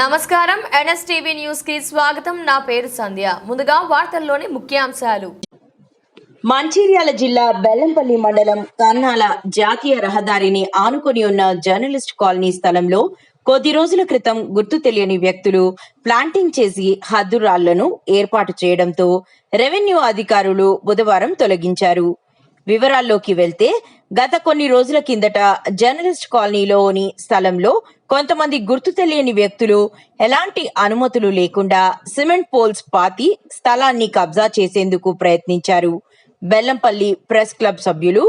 నమస్కారం. ఎన్ఎస్టీవీ న్యూస్కి స్వాగతం. నా పేరు సంధ్య. ముందుగా వార్తల్లోని ముఖ్యాంశాలు. మంచిర్యాల జిల్లా బెల్లంపల్లి మండలం కర్నాల జాతీయ రహదారిని ఆనుకొని ఉన్న జర్నలిస్ట్ కాలనీ స్థలంలో కొద్ది రోజుల క్రితం గుర్తు తెలియని వ్యక్తులు ప్లాంటింగ్ చేసి హద్దురాళ్ళను ఏర్పాటు చేయడంతో రెవెన్యూ అధికారులు బుధవారం తొలగించారు. వివరాల్లోకి వెళ్తే గత కొన్ని రోజుల కిందట జర్నలిస్ట్ కాలనీలోని స్థలంలో కొంతమంది గుర్తు తెలియని వ్యక్తులు ఎలాంటి అనుమతులు లేకుండా సిమెంట్ పోల్స్ పాతి స్థలాన్ని కబ్జా చేసేందుకు ప్రయత్నించారు. బెల్లంపల్లి ప్రెస్ క్లబ్ సభ్యులు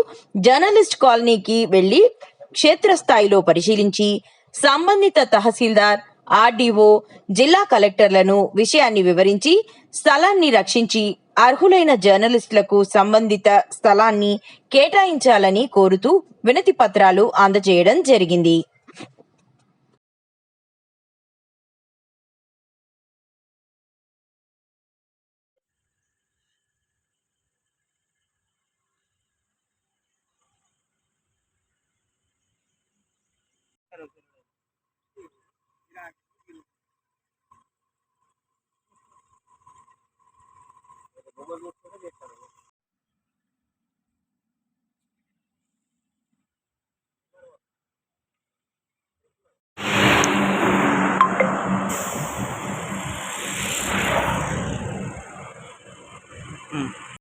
జర్నలిస్ట్ కాలనీకి వెళ్ళి క్షేత్రస్థాయిలో పరిశీలించి సంబంధిత తహసీల్దార్ ఆర్డీఓ జిల్లా కలెక్టర్లను విషయాన్ని వివరించి స్థలాన్ని రక్షించి అర్హులైన జర్నలిస్టులకు సంబంధిత స్థలాన్ని కేటాయించాలని కోరుతూ వినతి పత్రాలు అందజేయడం జరిగింది. mm.